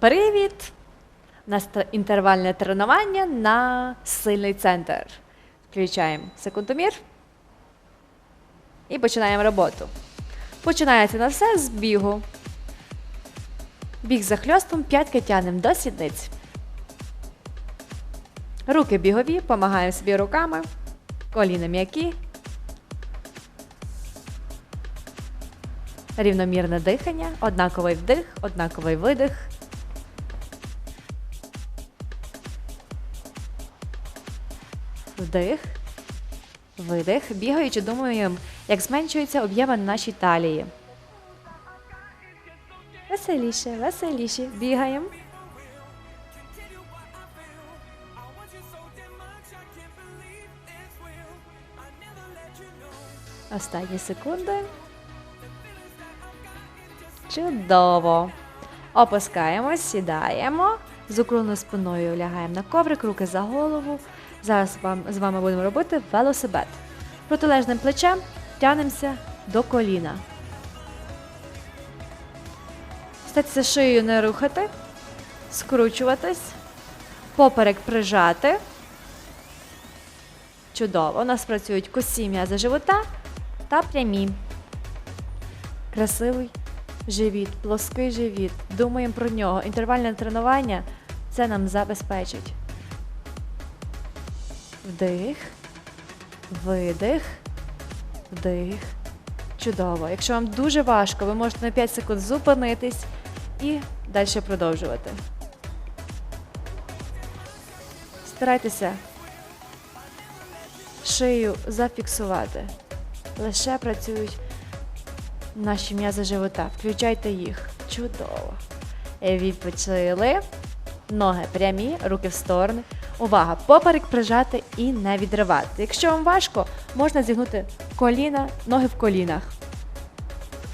Привіт! У нас інтервальне тренування на сильний центр. Включаємо секундомір і починаємо роботу. Починається на все з бігу. Біг за хльостом, п'ятки тянемо до сідниць. Руки бігові, помагаємо собі руками, коліна м'які. Рівномірне дихання, однаковий вдих, однаковий видих. Вдих, видих. Бігаючи, думаємо, як зменшується об'єми на нашій талії. Веселіше, веселіше. Бігаємо. Останні секунди. Чудово. Опускаємось, сідаємо. З округленою спиною лягаємо на коврик, руки за голову. Зараз вам, з вами будемо робити велосипед. Протилежним плечем тянемося до коліна. Статися шиєю не рухати, скручуватись, поперек прижати. Чудово. У нас працюють косі м'язи живота та прямі. Красивий живіт, плоский живіт. Думаємо про нього. Інтервальне тренування це нам забезпечить. Вдих, видих, вдих. Чудово. Якщо вам дуже важко, ви можете на 5 секунд зупинитись і далі продовжувати. Старайтеся шию зафіксувати. Лише працюють наші м'язи живота. Включайте їх. Чудово. Відпочили. Ноги прямі, руки в сторони. Увага! Поперек прижати і не відривати. Якщо вам важко, можна зігнути коліна, ноги в колінах.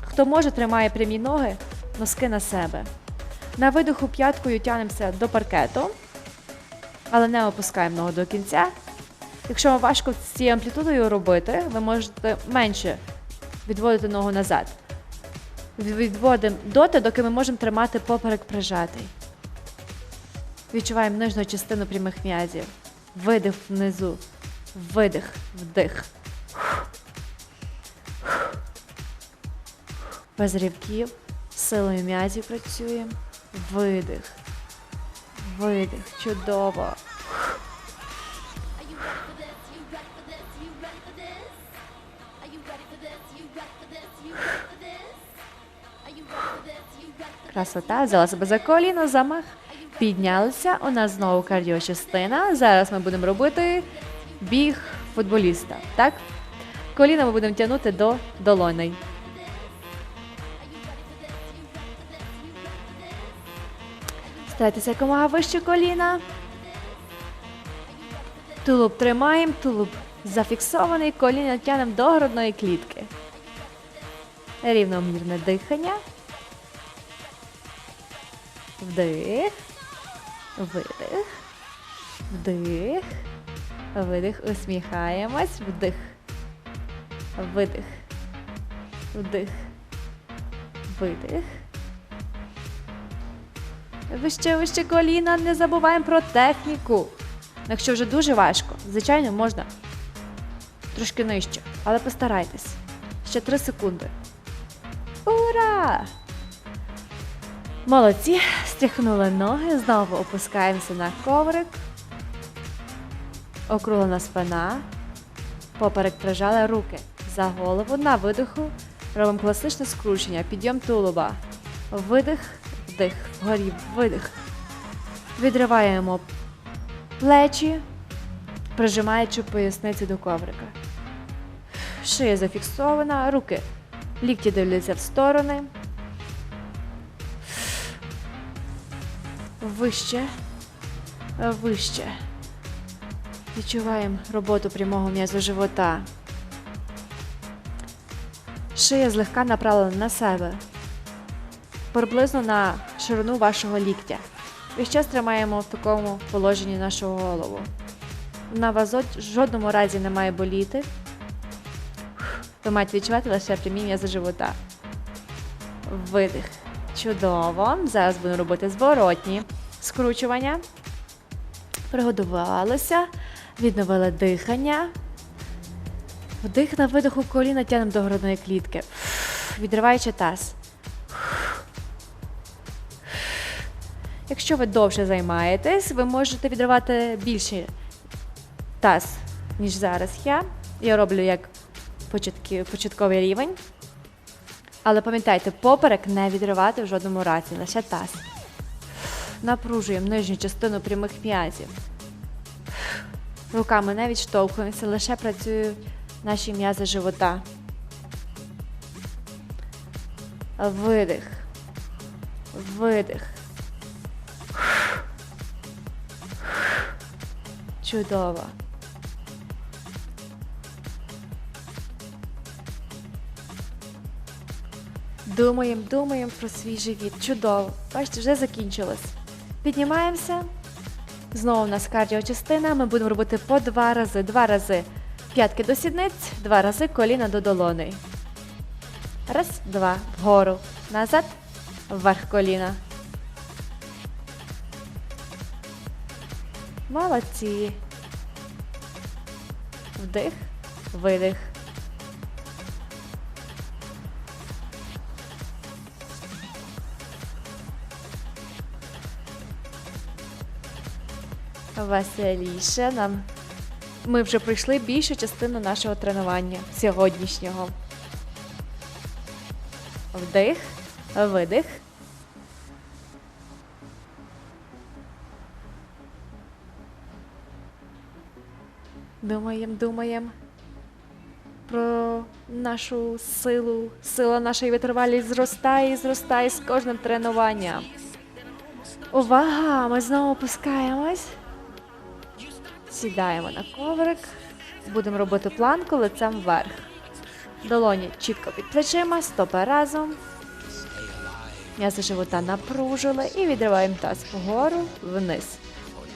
Хто може, тримає прямі ноги, носки на себе. На видиху п'яткою тянемося до паркету, але не опускаємо ногу до кінця. Якщо вам важко з цією амплітудою робити, ви можете менше відводити ногу назад. Відводимо доти, доки ми можемо тримати поперек прижатий. Відчуваємо нижню частину прямих м'язів. Видих внизу. Видих, вдих. Без ривків, силою м'язів працюємо. Видих. Видих. Чудово. Красота, взяла себе за коліно, замах. Піднялися. У нас знову кардіочастина. Зараз ми будемо робити біг футболіста. Так? Коліна ми будемо тягнути до долоней. Старайтеся якомога вище коліна. Тулуб тримаємо, тулуб зафіксований, коліна тягнемо до грудної клітки. Рівномірне дихання. Вдих. Видих. Вдих. Видих. Усміхаємось. Вдих. Видих. Вдих. Видих. Вище, вище коліна, не забуваємо про техніку. Якщо вже дуже важко, звичайно, можна трошки нижче, але постарайтесь. Ще 3 секунди. Ура! Молодці, стряхнули ноги, знову опускаємося на коврик. Округлена спина. Поперек прижали руки за голову на видиху. Робимо класичне скручення, підйом тулуба. Видих, вдих, вгорі, видих. Відриваємо плечі, прижимаючи поясницю до коврика. Шия зафіксована, руки лікті дивляться в сторони. Вище, вище. Відчуваємо роботу прямого м'язу живота. Шия злегка направлена на себе, приблизно на ширину вашого ліктя. Весь час тримаємо в такому положенні нашу голову. На вас в жодному разі не має боліти. Ви маєте відчувати лише прямі м'язи живота. Видих. Чудово. Зараз будемо робити зворотні скручування. Приготувалися, відновили дихання. Вдих на видиху коліна тягнемо до грудної клітки. Відриваючи таз. Якщо ви довше займаєтесь, ви можете відривати більше таз, ніж зараз я. Я роблю як початковий рівень. Але пам'ятайте, поперек не відривати в жодному разі, лише таз. Напружуємо нижню частину прямих м'язів. Руками не відштовхуємося, лише працюють наші м'язи живота. Видих. Видих. Чудово. Думаємо, думаємо про свій живіт. Чудово. Бачите, вже закінчилось. Піднімаємося. Знову у нас кардіочастина. Ми будемо робити по два рази. Два рази п'ятки до сідниць, два рази коліна до долоней. Раз, два. Вгору. Назад. Вверх коліна. Молодці. Вдих, видих. Веселіше нам. Ми вже пройшли більшу частину нашого тренування сьогоднішнього. Вдих, видих. Думаємо, думаємо про нашу силу. Сила нашої витривалість зростає і зростає з кожним тренуванням. Увага! Ми знову опускаємось. Сідаємо на коврик. Будемо робити планку лицем вверх. Долоні чітко під плечима, стопи разом. М'язи живота напружили і відриваємо таз вгору, вниз.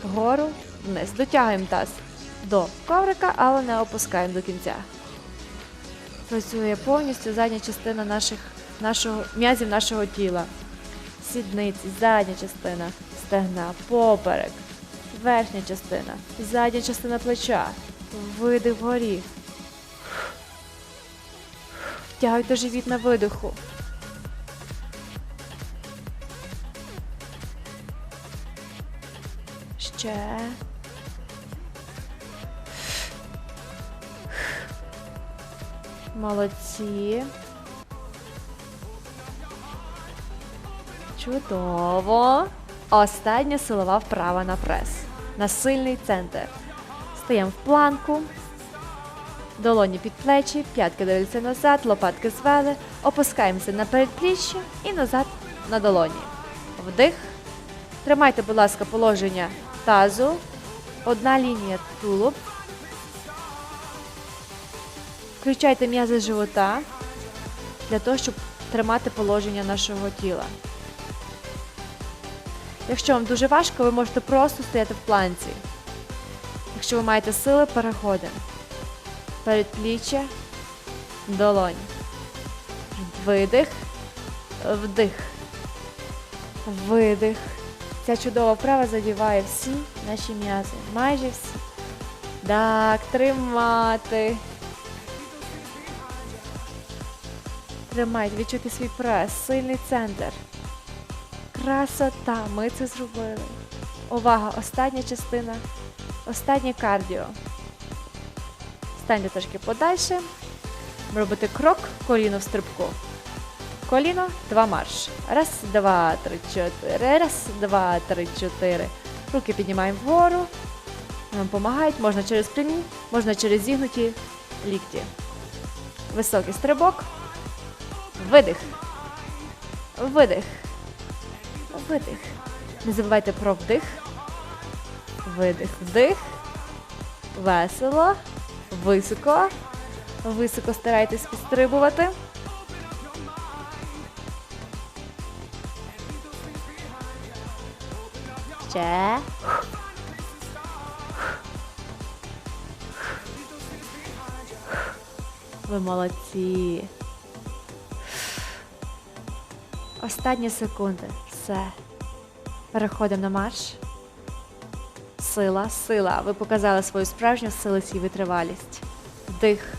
Вгору, вниз. Дотягуємо таз до коврика, але не опускаємо до кінця. Працює повністю задня частина наших, нашого, м'язів нашого тіла. Сідниці, задня частина, стегна, поперек, верхня частина, задня частина плеча, видих вгорі. Втягуйте живіт на видиху. Ще. Молодці. Чудово. Остання силова вправа на прес. На сильний центр. Стаємо в планку. Долоні під плечі, п'ятки дивляться назад, лопатки звели, опускаємося на передпліччя і назад на долоні. Вдих. Тримайте, будь ласка, положення тазу. Одна лінія тулуб. Включайте м'язи живота для того, щоб тримати положення нашого тіла. Якщо вам дуже важко, ви можете просто стояти в планці. Якщо ви маєте сили, переходимо. Передпліччя, долонь. Видих, вдих. Видих. Ця чудова вправа задіває всі наші м'язи. Майже всі. Так, тримати. Тримайте, відчути свій прес, сильний центр. Красота, ми це зробили. Увага, остання частина, останнє кардіо. Станьте трошки подальше. Робите крок, коліно в стрибку. Коліно, два марш. Раз, два, три, чотири. Раз, два, три, чотири. Руки піднімаємо вгору. Нам допомагають. Можна через прямі, можна через зігнуті лікті. Високий стрибок. Видих. Видих. Видих. Не забувайте про вдих. Видих. Вдих. Весело. Високо. Високо старайтесь підстрибувати. Ще. Ви молодці. Останні секунди. Все. Переходимо на марш. Сила, сила. Ви показали свою справжню силу і витривалість. Вдих.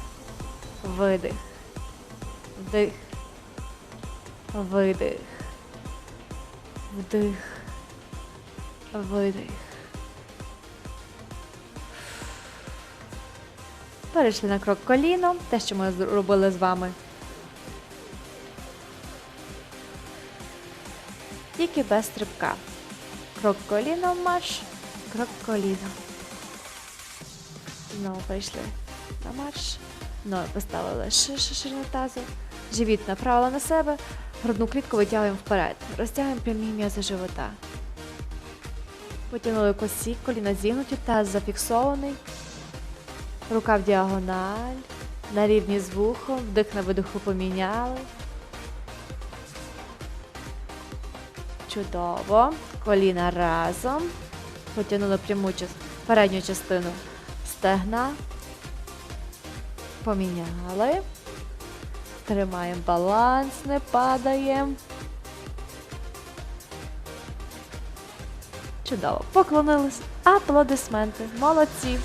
Видих. Вдих. Видих. Вдих. Видих. Перейшли на крок коліном, те, що ми зробили з вами. Тільки без стрибка. Крок коліном марш, крок коліном. Знову перейшли на марш. Ноги поставили ширше ширину тазу. Живіт направили на себе. Грудну клітку витягуємо вперед. Розтягуємо прямі м'язи живота. Потягнули косі, коліна зігнуті, таз зафіксований. Рука в діагональ. На рівні з вухом. Вдих на видиху поміняли. Чудово. Коліна разом. Потягнули пряму передню частину стегна. Поміняли. Тримаємо баланс, не падаємо. Чудово. Поклонились. Аплодисменти. Молодці.